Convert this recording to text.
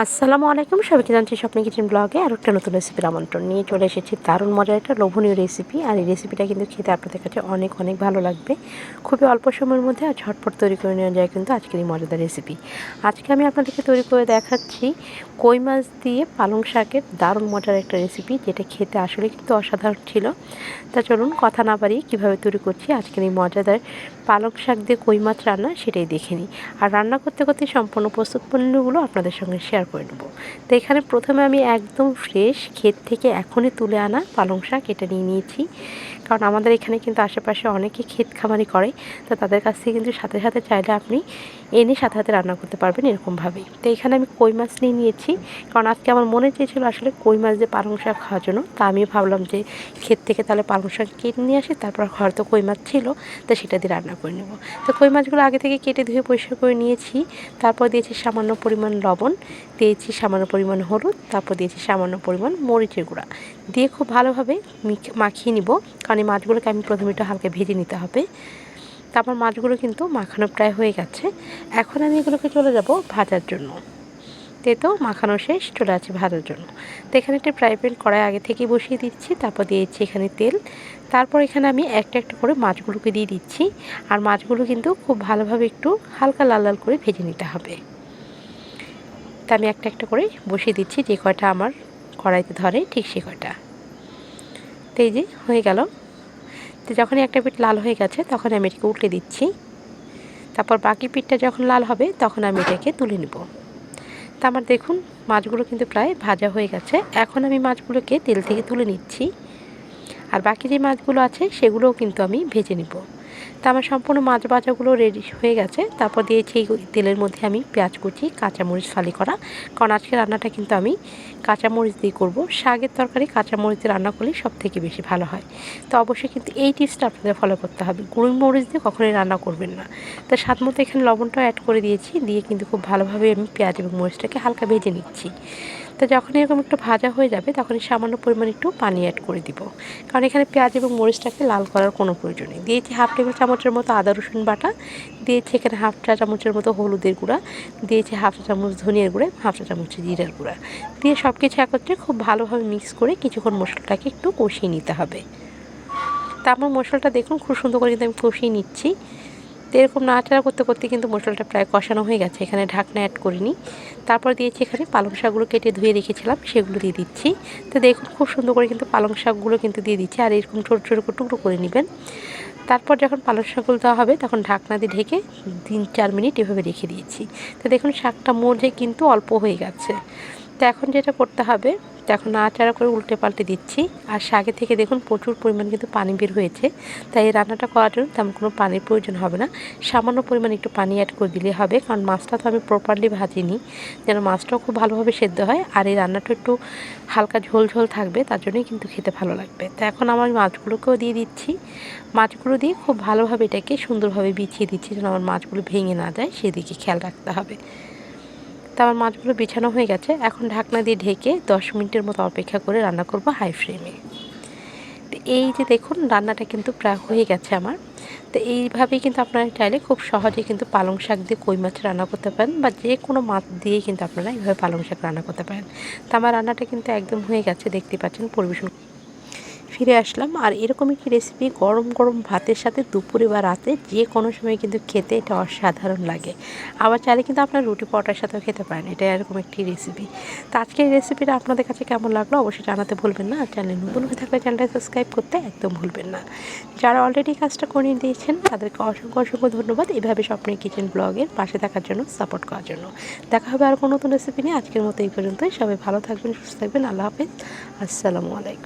আসসালামু আলাইকুম। সবাইকে জানছি স্বপ্ন কিচেন ব্লগে আর একটা নতুন রেসিপির আমন্ত্রণ নিয়ে চলে এসেছি। দারুণ মজার একটা লোভনীয় রেসিপি আর এই রেসিপিটা কিন্তু খেতে আপনাদের কাছে অনেক অনেক ভালো লাগবে। খুবই অল্প সময়ের মধ্যে আর ঝটপট তৈরি করে নেওয়া যায় কিন্তু আজকের এই মজাদার রেসিপি আজকে আমি আপনাদেরকে তৈরি করে দেখাচ্ছি কই মাছ দিয়ে পালং শাকের দারুণ মজার একটা রেসিপি যেটা খেতে আসলে কিন্তু অসাধারণ ছিল। তা চলুন কথা না বাড়িয়ে কীভাবে তৈরি করছি আজকের এই মজাদার পালং শাক দিয়ে কই মাছ রান্না সেটাই দেখে নিই। আর রান্না করতে করতে সম্পূর্ণ প্রস্তুত পণ্যগুলো আপনাদের সঙ্গে শেয়ার করে নেব। তো এখানে প্রথমে আমি একদম ফ্রেশ ক্ষেত থেকে এখনই তুলে আনা পালং শাক, এটা নিয়ে নিয়েছি। কারণ আমাদের এখানে কিন্তু আশেপাশে অনেকে ক্ষেত খামারি করে, তো তাদের কাছ থেকে কিন্তু সাথে সাথে চাইলে আপনি এনে সাথে সাথে রান্না করতে পারবেন এরকমভাবেই। তো এখানে আমি কই মাছ নিয়ে নিয়েছি, কারণ আজকে আমার মনে চেয়েছিল আসলে কই মাছ দিয়ে পালং শাক খাওয়ার জন্য, তা আমি ভাবলাম যে ক্ষেত থেকে তাহলে পালং শাক কেটে নিয়ে আসি, তারপর হয়তো কই মাছ ছিল, তো সেটা দিয়ে রান্না করে নেব। তো কই মাছগুলো আগে থেকে কেটে ধুয়ে পরিষ্কার করে নিয়েছি, তারপর দিয়েছি সামান্য পরিমাণ লবণ, দিয়েছি সামান্য পরিমাণ হলুদ, তারপর দিয়েছি সামান্য পরিমাণ মরিচের গুঁড়া। দিয়ে খুব ভালোভাবে মাখিয়ে নিব। কারণ এই মাছগুলোকে আমি প্রথমে একটু হালকা ভেজে নিতে হবে। তারপর মাছগুলো কিন্তু মাখানো প্রায় হয়ে গেছে। এখন আমি এগুলোকে চলে যাব ভাজার জন্য। তে তো মাখানো শেষ, চলে আছে ভাজার জন্য। তো এখানে একটা ফ্রাই প্যান কড়াই আগে থেকেই বসিয়ে দিচ্ছি, তারপর দিয়েছি এখানে তেল। তারপর এখানে আমি একটা একটা করে মাছগুলোকে দিয়ে দিচ্ছি। আর মাছগুলো কিন্তু খুব ভালোভাবে একটু হালকা লাল লাল করে ভেজে নিতে হবে। তা আমি একটা একটা করে বসিয়ে দিচ্ছি, যে কয়টা আমার কড়াইতে ধরে ঠিক সে কয়টা। তো এই যে হয়ে গেল। তো যখনই একটা পিঠ লাল হয়ে গেছে তখন আমি এটাকে উল্টে দিচ্ছি। তারপর বাকি পিঠটা যখন লাল হবে, তখন আমি এটাকে তুলে নেব। তা আমার দেখুন, মাছগুলো কিন্তু প্রায় ভাজা হয়ে গেছে। এখন আমি মাছগুলোকে তেল থেকে তুলে নিচ্ছি। আর বাকি যে মাছগুলো আছে, সেগুলোও কিন্তু আমি ভেজে নিব। তা আমার সম্পূর্ণ মাছ ভাজাগুলো রেডি হয়ে গেছে। তারপর দিয়েছি এই তেলের মধ্যে আমি পেঁয়াজ কুচি, কাঁচামরিচ ফালি করা। কারণ আজকে রান্নাটা কিন্তু আমি কাঁচামরিচ দিয়ে করব। শাকের তরকারি কাঁচামরিচ দিয়ে রান্না করলে সব থেকে বেশি ভালো হয়। তো অবশ্যই কিন্তু এই টিপসটা আপনাদের ফলো করতে হবে। গুঁড়ো মরিচ দিয়ে কখনোই রান্না করবেন না। তো স্বাদ মতো এখানে লবণটাও অ্যাড করে দিয়েছি। দিয়ে কিন্তু খুব ভালোভাবে আমি পেঁয়াজ এবং মরিচটাকে হালকা ভেজে নিচ্ছি। তো যখন এরকম একটু ভাজা হয়ে যাবে তখন সামান্য পরিমাণ একটু পানি অ্যাড করে দিব। কারণ এখানে পেঁয়াজ এবং মরিচটাকে লাল করার কোনো প্রয়োজন নেই। দিয়েছি হাফ টেবিল চামচের মতো আদা, রসুন বাটা, দিয়েছি এখানে হাফ চা চামচের মতো হলুদের গুঁড়া, দিয়েছি হাফ চা চামচ ধনিয়ার গুঁড়া হাফ চা চামচ জিরার গুঁড়া। দিয়ে সব কিছু একত্রে খুব ভালোভাবে মিক্স করে কিছুক্ষণ মশলাটাকে একটু কষিয়ে নিতে হবে। তারপর মশলাটা দেখুন খুব সুন্দর করে কিন্তু আমি কষিয়ে নিচ্ছি। তো এরকম নাড়াচাড়া করতে করতে কিন্তু মশলাটা প্রায় কষানো হয়ে গেছে। এখানে ঢাকনা অ্যাড করিনি। তারপর দিয়েছি এখানে পালং শাকগুলো কেটে ধুয়ে রেখেছিলাম, সেগুলো দিয়ে দিচ্ছি। তো দেখুন খুব সুন্দর করে কিন্তু পালং শাকগুলো কিন্তু দিয়ে দিচ্ছি, আর এরকম ছোটো ছোটো করে টুকরো করে নেবেন। তারপর যখন পালং শাকগুলো দেওয়া হবে, তখন ঢাকনা দিয়ে ঢেকে তিন চার মিনিট এভাবে রেখে দিয়েছি। তো দেখুন শাকটা মজে কিন্তু অল্প হয়ে গেছে। তো এখন যেটা করতে হবে এখন নাড়াচাড়া করে উল্টে পাল্টে দিচ্ছি। আর শাকে থেকে দেখুন প্রচুর পরিমাণ কিন্তু পানি বের হয়েছে। তাই এই রান্নাটা করার জন্য তেমন কোনো পানির প্রয়োজন হবে না। সামান্য পরিমাণ একটু পানি অ্যাড করে দিলে হবে, কারণ মাছটা তো আমি প্রপারলি ভাজিনি। যেন মাছটাও খুব ভালোভাবে সেদ্ধ হয়, আর এই রান্নাটা একটু হালকা ঝোল ঝোল থাকবে, তার জন্যই কিন্তু খেতে ভালো লাগবে। তো এখন আমার মাছগুলোকেও দিয়ে দিচ্ছি। মাছগুলো দিয়ে খুব ভালোভাবে এটাকে সুন্দরভাবে বিছিয়ে দিচ্ছি, যেন আমার মাছগুলো ভেঙে না যায়, সেদিকে খেয়াল রাখতে হবে। তো আমার মাছগুলো বিছানো হয়ে গেছে। এখন ঢাকনা দিয়ে ঢেকে দশ মিনিটের মতো অপেক্ষা করে রান্না করব হাই ফ্লেমে তো এই যে দেখুন, রান্নাটা কিন্তু প্রায় হয়ে গেছে আমার। তো এইভাবেই কিন্তু আপনারা চাইলে খুব সহজে কিন্তু পালং শাক দিয়ে কই মাছ রান্না করতে পারেন বা যে কোনো মাছ দিয়ে কিন্তু আপনারা এইভাবে পালং শাক রান্না করতে পারেন। তো আমার রান্নাটা কিন্তু একদম হয়ে গেছে, দেখতে পাচ্ছেন, পরিবেশন ফিরে আসলাম। আর এরকম একটি রেসিপি গরম গরম ভাতের সাথে দুপুরে বা রাতে যে কোনো সময় কিন্তু খেতে এটা অসাধারণ লাগে। আবার চাইলে কিন্তু আপনার রুটি পরোটার সাথেও খেতে পারেন। এটা এরকম একটি রেসিপি তো আজকের রেসিপিটা আপনাদের কাছে কেমন লাগল অবশ্যই জানাতে ভুলবেন না। আর চ্যানেল নতুন হয়ে থাকলে চ্যানেলটা সাবস্ক্রাইব করতে একদম ভুলবেন না। যারা অলরেডি কাজটা করে দিয়েছেন, তাদেরকে অসংখ্য অসংখ্য ধন্যবাদ। এভাবে স্বপ্নের কিচেন ব্লগের পাশে থাকার জন্য সাপোর্ট করার জন্য। দেখা হবে আর কোনো নতুন রেসিপি নিয়ে। আজকের মতো এই পর্যন্তই। সবাই ভালো থাকবেন, সুস্থ থাকবেন। আল্লাহ হাফেজ। আসসালামু আলাইকুম।